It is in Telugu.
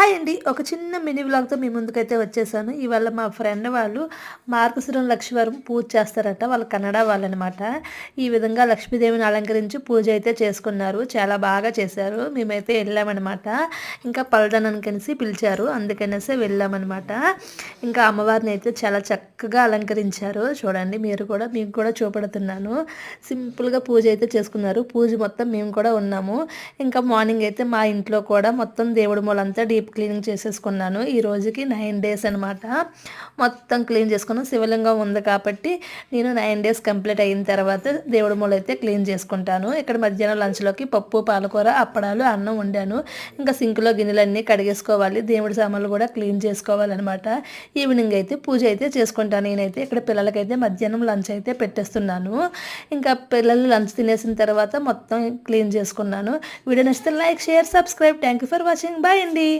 హాయ్ అండి. ఒక చిన్న మినీ వ్లాగ్తో మీ ముందుకైతే వచ్చేసాను. ఇవాళ మా ఫ్రెండ్ వాళ్ళు మార్గశిరం లక్ష్మీవారం పూజ చేస్తారట. వాళ్ళ కన్నడ వాళ్ళనమాట. ఈ విధంగా లక్ష్మీదేవిని అలంకరించి పూజ అయితే చేసుకున్నారు. చాలా బాగా చేశారు. మేమైతే వెళ్ళామన్నమాట ఇంకా పల్లదనాన్ని కలిసి పిలిచారు. అందుకనేసి వెళ్ళామన్నమాట ఇంకా అమ్మవారిని అయితే చాలా చక్కగా అలంకరించారు. చూడండి మీరు కూడా మీకు కూడా చూపెడుతున్నాను. సింపుల్గా పూజ అయితే చేసుకున్నారు. పూజ మొత్తం మేము కూడా ఉన్నాము. ఇంకా మార్నింగ్ అయితే మా ఇంట్లో కూడా మొత్తం దేవుడి మూలంతా డీప్ క్లీనింగ్ చేసేసుకున్నాను. ఈ రోజుకి నైన్ డేస్ అనమాట మొత్తం క్లీన్ చేసుకున్నాను శివలింగం ఉంది కాబట్టి నేను నైన్ డేస్ కంప్లీట్ అయిన తర్వాత దేవుడి మూల అయితే క్లీన్ చేసుకుంటాను. ఇక్కడ మధ్యాహ్నం లంచ్లోకి పప్పు పాలకూర అప్పడాలు అన్నం వండాను. ఇంకా సింక్లో గిన్నెలన్నీ కడిగేసుకోవాలి. దేవుడి సామాన్లు కూడా క్లీన్ చేసుకోవాలన్నమాట. ఈవినింగ్ అయితే పూజ అయితే చేసుకుంటాను. నేనైతే ఇక్కడ పిల్లలకైతే మధ్యాహ్నం లంచ్ అయితే పెట్టేస్తున్నాను. ఇంకా పిల్లలు లంచ్ తినేసిన తర్వాత మొత్తం క్లీన్ చేసుకున్నాను. వీడియో నచ్చితే like share subscribe. Thank you for watching. Bye అండి.